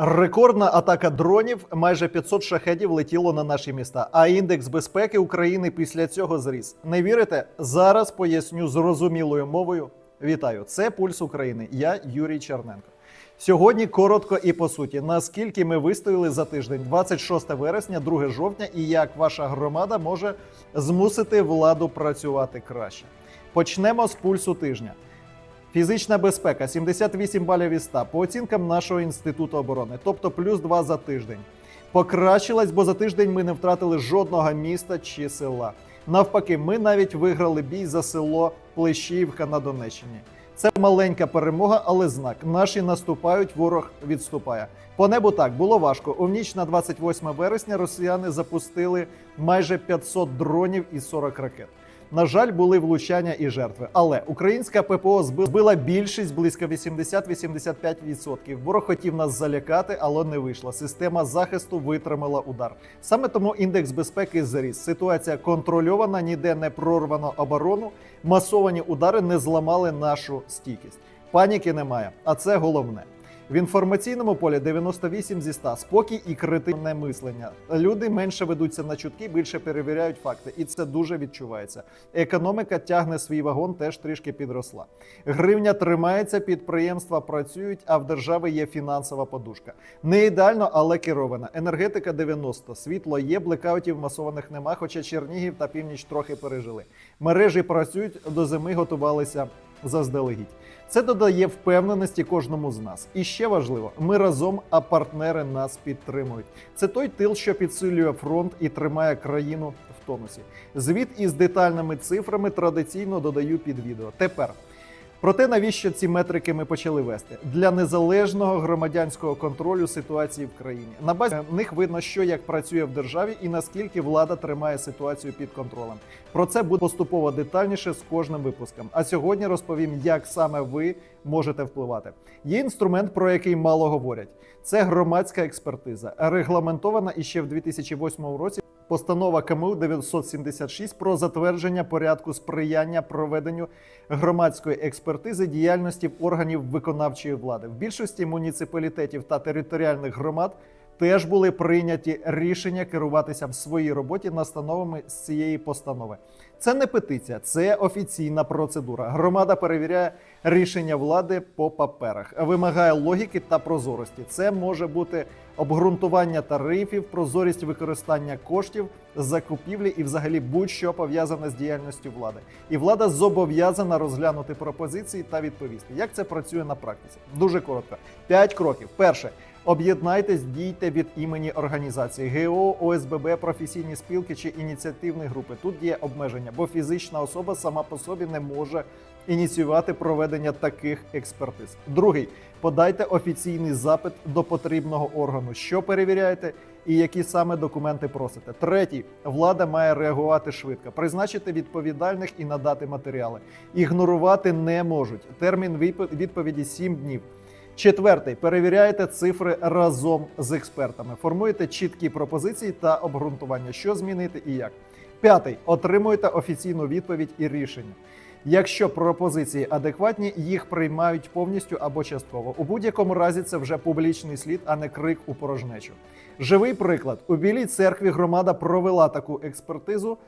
Рекордна атака дронів, майже 500 шахедів летіло на наші міста. А індекс безпеки України після цього зріс. Не вірите? Зараз поясню зрозумілою мовою. Вітаю! Це Пульс України. Я Юрій Черненко. Сьогодні коротко і по суті, наскільки ми вистояли за тиждень, 26 вересня, 2 жовтня, і як ваша громада може змусити владу працювати краще. Почнемо з пульсу тижня. Фізична безпека 78 балів із 100 по оцінкам нашого інституту оборони, тобто плюс 2 за тиждень. Покращилась, бо за тиждень ми не втратили жодного міста чи села. Навпаки, ми навіть виграли бій за село Плещіївка на Донеччині. Це маленька перемога, але знак. Наші наступають, ворог відступає. По небу так було важко. У ніч на 28 вересня росіяни запустили майже 500 дронів і 40 ракет. На жаль, були влучання і жертви. Але українська ППО зби- збила більшість близько 80-85%. Ворог хотів нас залякати, але не вийшло. Система захисту витримала удар. Саме тому індекс безпеки зріс. Ситуація контрольована, ніде не прорвано оборону. Масовані удари не зламали нашу стійкість. Паніки немає, а це головне. В інформаційному полі 98 зі 100. спокій і критичне мислення. Люди менше ведуться на чутки, більше перевіряють факти, і це дуже відчувається. Економіка тягне свій вагон, теж трішки підросла. Гривня тримається, підприємства працюють, а в держави є фінансова подушка. Не ідеально, але керована. Енергетика 90. Світло є, блекаутів масованих нема, хоча Чернігів та північ трохи пережили. Мережі працюють, до зими готувалися заздалегідь. Це додає впевненості кожному з нас. І ще важливо, ми разом, а партнери нас підтримують. Це той тил, що підсилює фронт і тримає країну в тонусі. Звіт із детальними цифрами традиційно додаю під відео. Тепер. Про те, навіщо ці метрики ми почали вести для незалежного громадянського контролю ситуації в країні. На базі них видно, що як працює в державі і наскільки влада тримає ситуацію під контролем. Про це буде поступово детальніше з кожним випуском. А сьогодні розповім, як саме ви можете впливати. Є інструмент, про який мало говорять. Це громадська експертиза, регламентована іще в 2008 році. Постанова КМУ 976 про затвердження порядку сприяння проведенню громадської експертизи діяльності органів виконавчої влади. В більшості муніципалітетів та територіальних громад теж були прийняті рішення керуватися в своїй роботі настановами з цієї постанови. Це не петиція, це офіційна процедура. Громада перевіряє рішення влади по паперах, вимагає логіки та прозорості. Це може бути обґрунтування тарифів, прозорість використання коштів, закупівлі і, взагалі, будь-що пов'язане з діяльністю влади. І влада зобов'язана розглянути пропозиції та відповісти. Як це працює на практиці? Дуже коротко. П'ять кроків. Перше. Об'єднайтесь, дійте від імені організації ГО, ОСББ, професійні спілки чи ініціативні групи. Тут є обмеження, бо фізична особа сама по собі не може ініціювати проведення таких експертиз. Другий подайте офіційний запит до потрібного органу, що перевіряєте і які саме документи просите. Третій влада має реагувати швидко, призначити відповідальних і надати матеріали. Ігнорувати не можуть. Термін відповіді 7 днів. Четвертий перевіряєте цифри разом з експертами, формуєте чіткі пропозиції та обґрунтування, що змінити і як. П'ятий отримуєте офіційну відповідь і рішення. Якщо пропозиції адекватні, їх приймають повністю або частково. У будь-якому разі це вже публічний слід, а не крик у порожнечу. Живий приклад: у Білій церкві громада провела таку експертизу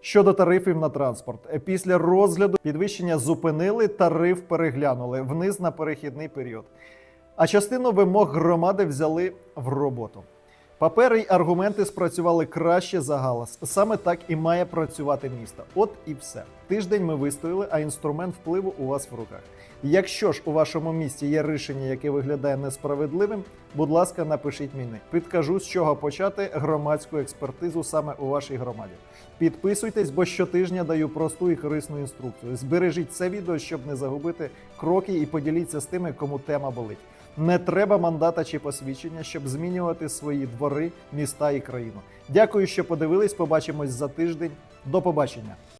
щодо тарифів на транспорт. Після розгляду підвищення зупинили, тариф переглянули вниз на перехідний період. А частину вимог громади взяли в роботу. Папери й аргументи спрацювали краще за галас. Саме так і має працювати місто. От і все. Тиждень ми вистояли, а інструмент впливу у вас в руках. Якщо ж у вашому місті є рішення, яке виглядає несправедливим, будь ласка, напишіть мені. Підкажу, з чого почати громадську експертизу саме у вашій громаді. Підписуйтесь, бо щотижня даю просту і корисну інструкцію. Збережіть це відео, щоб не загубити кроки, і поділіться з тими, кому тема болить. Не треба мандата чи посвідчення, щоб змінювати свої двори, міста і країну. Дякую, що подивились. Побачимось за тиждень. До побачення.